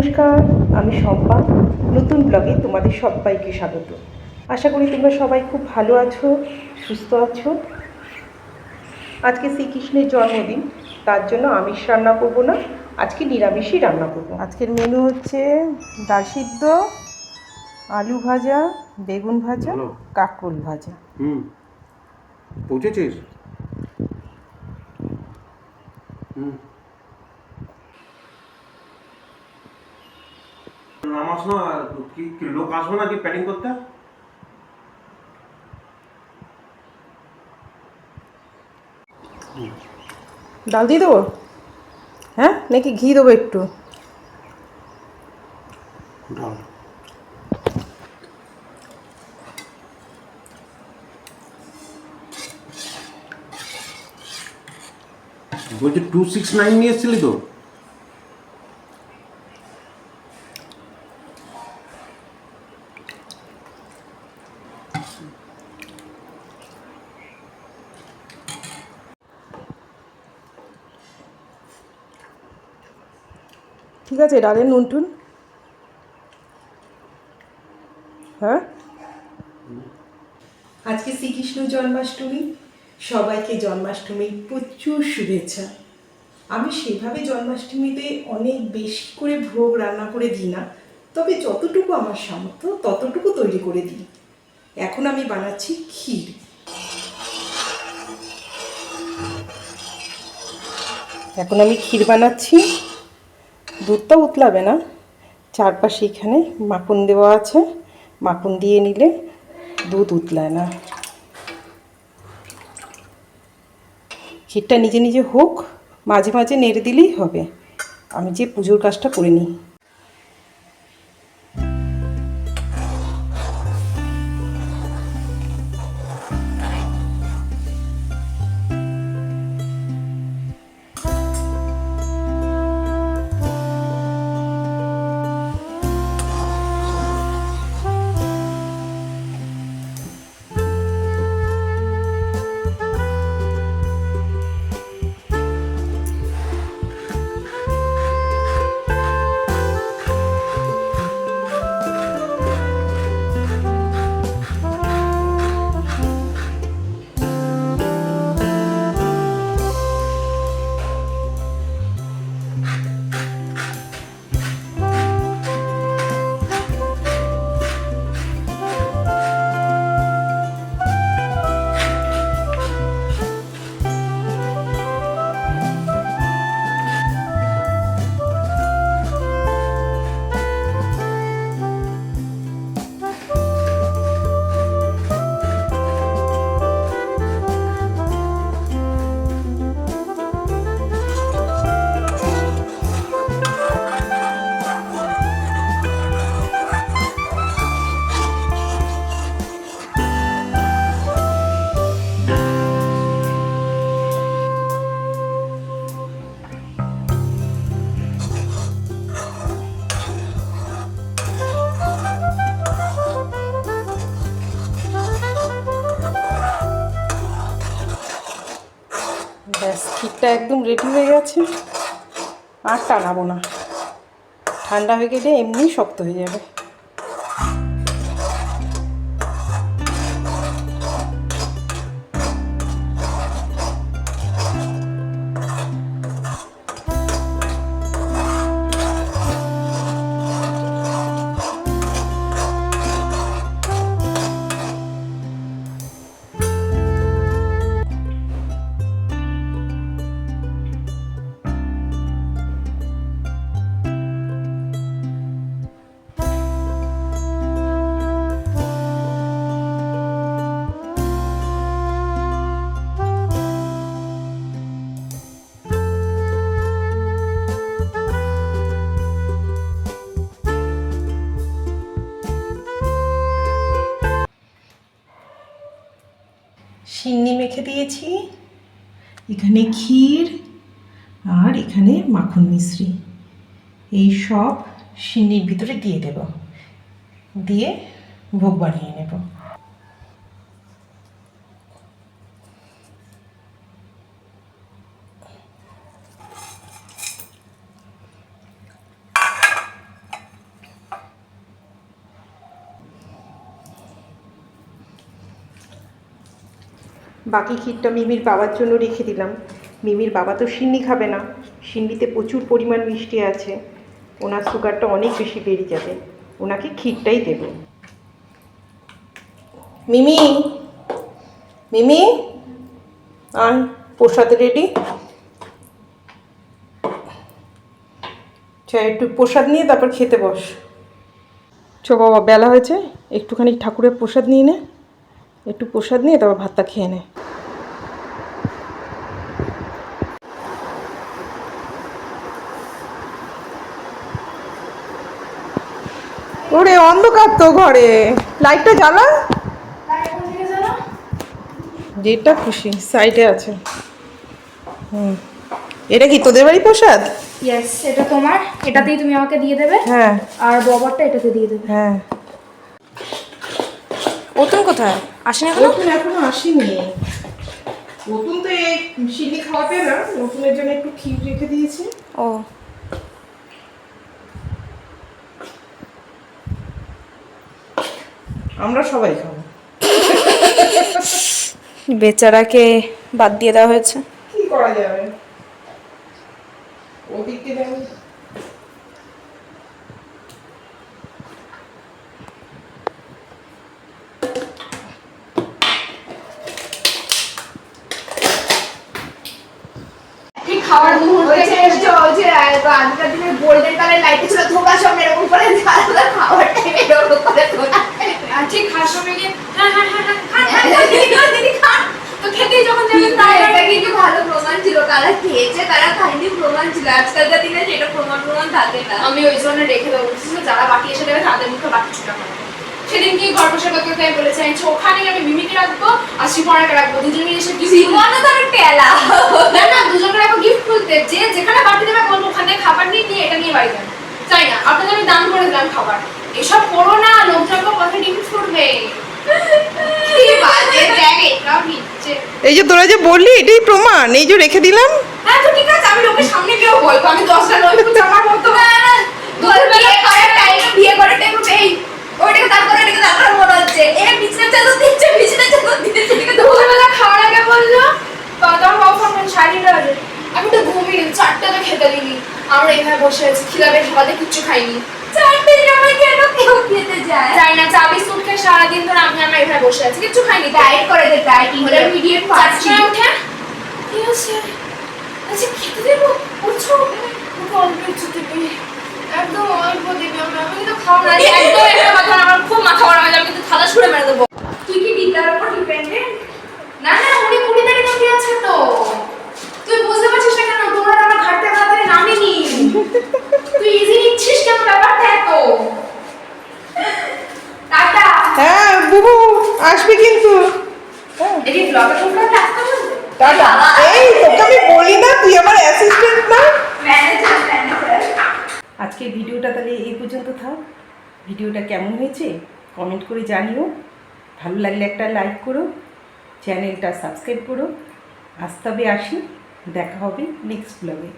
নমস্কার আমি শম্পা। নতুন ব্লগে তোমাদের সবাইকে স্বাগত। আশা করি তোমরা সবাই খুব ভালো আছো সুস্থ আছো। আজকে শ্রীকৃষ্ণের জন্মদিন তার জন্য আমিষ রান্না করব না আজকে নিরামিষই রান্না করব। আজকের মেনু হচ্ছে ডাল সিদ্ধ আলু ভাজা বেগুন ভাজা। কাঁকরোল ভাজা। হুম। পৌঁছেছিস? হুম। নামাস না কি কি লোক আসবে না কি প্যাকিং করতে? ডাল দিয়ে দেবো? হ্যাঁ? নাকি ঘি দেবো একটু? ডাল। বলছি টু সিক্স নাইন নিয়ে এসেছিলি তো? ঠিক আছে, ডালের নুন টুন। হ্যাঁ? আজকে শ্রীকৃষ্ণ জন্মাষ্টমী, সবাইকে জন্মাষ্টমীর প্রচুর শুভেচ্ছা। আমি সেভাবে জন্মাষ্টমীতে অনেক বেশি করে ভোগ রান্না করে দিই না, তবে যতটুকু আমার সামর্থ্য, ততটুকু তৈরি করে দিই। এখন আমি বানাচ্ছি ক্ষীর। এখন আমি ক্ষীর বানাচ্ছি। দুধটা উতলাবে না। চারপাশে এখানে মাখন দেওয়া আছে। মাখন দিয়ে নিলে দুধ উতলায় না। ক্ষীরটা নিজে নিজে হোক, মাঝে মাঝে নেড়ে দিলেই হবে। আমি যে পুজোর কাজটা করে নিই। ব্যাস ক্ষীরটা একদম রেডি হয়ে গেছে। আর টানাবো না। ঠান্ডা হয়ে গেলে এমনি শক্ত হয়ে যাবে। সিন্নি মেখে দিয়েছি। এখানে ক্ষীর আর এখানে মাখন মিশ্রি। এই সব সিন্নির ভিতরে দিয়ে দেব। দিয়ে ভোগ বানিয়ে নেব। বাকি ক্ষীরটা মিমির বাবার জন্য রেখে দিলাম। মিমির বাবা তো সিন্নি খাবে না। সিন্নিতে প্রচুর পরিমাণ মিষ্টি আছে। ওনার সুগারটা অনেক বেশি বেড়ে যাবে। ওনাকে ক্ষীরটাই দেব। মিমি মিমি আর প্রসাদ রেডি আচ্ছা একটু প্রসাদ নিয়ে তারপর খেতে বস। চো বাবা, বেলা হয়েছে। একটুখানি ঠাকুরের প্রসাদ নিয়ে নে। একটু প্রসাদ নিয়ে তারপর ভাতটা খেয়ে নে। ওরে অন্ধকার তো ঘরে। লাইটটা জ্বালা? যেটা খুশি সাইডে আছে। হুম। এটা কি তোদের বাড়ি প্রসাদ? ইয়েস এটা তোমার। এটাতেই তুমি আমাকে দিয়ে দেবে। হ্যাঁ। আর ববারটা এটাতে দিয়ে দেবে। হ্যাঁ। ওতন কোথায়? আসেনি এখনও? নতুন এখনও আসেনি। নতুন তো এই সিলি খাওয়াতে না নতুনের জন্য একটু ক্ষীর রেখে দিয়েছি। ও। আমরা সবাই খাব। বেচারাকে বাদ দিয়ে দেওয়া হয়েছে। কি করা যাবে? ওদিক থেকে আমি ঠিক খাওয়ার মুহূর্তে এসেছে ওই যে আগেকার দিনে ধোকা সামনে এরকম করে খাওয়ার টাইমে এরকম করে ধোকা ঠিক খাওয়ার সময় গিয়ে হ্যাঁ হ্যাঁ হ্যাঁ হ্যাঁ খান তো খেতেই যখন যাবে কিন্তু এটা কিন্তু ভালো প্রমাণ ছিল কারা খেয়েছে তারা খাইনি প্রমাণ ছিল। আজকালকার দিনে সেটা প্রমাণ প্রমাণ থাকে না। আমি ওই জন্য রেখে দেবো? যারা বাকি এসে দেবে তাদের মুখে বাকি ছুটা সেদিন কি গল্প সেবাকে আমি বলেছি আমি ওখানে আমি মিমিকে রাখব আর রাখব দুজন মিলে এসে গিফট জীবনও তো টেলা না না গিফট খুলতে। যে যেখানে বাড়ি দেবে বলব ওখানে খাবার নিয়ে নিয়ে এটা নিয়ে বাড়ি যান তাই না আপনাদের আমি দান করে দিলাম খাবার। এসব করো না লোকজন কথা এটা ভিজছে এই যে তোরা যে বললি এটাই প্রমাণ। এই যে রেখে দিলাম। হ্যাঁ তো ঠিক আছে আমি লোকের সামনে গিয়েও বলব আমি দশটা নৈপুণ জামার মতো তোর বিয়ে করার টাইমে বিয়ে করার টাইমে এই। ওইটাকে তারপরে এটাকে তারপরে মনে হচ্ছে। এ বিছনা আমরা এখানে বসে আছি খিলাবে খাওয়াতে কিচ্ছু খাইনি। চারটে সময় কেন কেউ খেতে যায়? যাই না চা বিস্কুট খেয়ে সারাদিন ধরে আমি আমরা এখানে বসে আছি কিচ্ছু খাইনি ডায়েট করে দে ডায়েটিং ইমিডিয়েট চারটায় উঠে। কি হচ্ছে? আচ্ছা খেতে দেবো? উঠছো? ওকে অল্প দিবি। একদম অল্প দিবি আমরা। আমি খাওয়া না। একদম একটা আমার খুব মাথা গরম হয়ে যাবে কিন্তু থালা ছুঁড়ে মেরে দেবো। তুই কি দিদার উপর ডিপেন্ডেন্ট না না উনি কুড়ি তারিখ আছে তো তুই বুঝতে পারছিস না কেন তোমরা আমার ঘাটতে তাড়াতাড়ি নামিনি তুই ইজি নিচ্ছিস কেন ব্যাপারটা এত টাটা হ্যাঁ বুবু আসবে কিন্তু হ্যাঁ দেখি ব্লগে ঢুকলে আসতে বলবে টাটা এই তোকে আমি বলি না তুই আমার অ্যাসিস্ট্যান্ট না ম্যানেজার ম্যানেজার আজকের ভিডিওটা তাহলে এই পর্যন্ত থাক। ভিডিওটা কেমন হয়েছে কমেন্ট করে জানিও। ভালো লাগলে একটা লাইক করো। চ্যানেলটা সাবস্ক্রাইব করো। আজ তবে আসি। দেখা হবে নেক্সট ব্লগে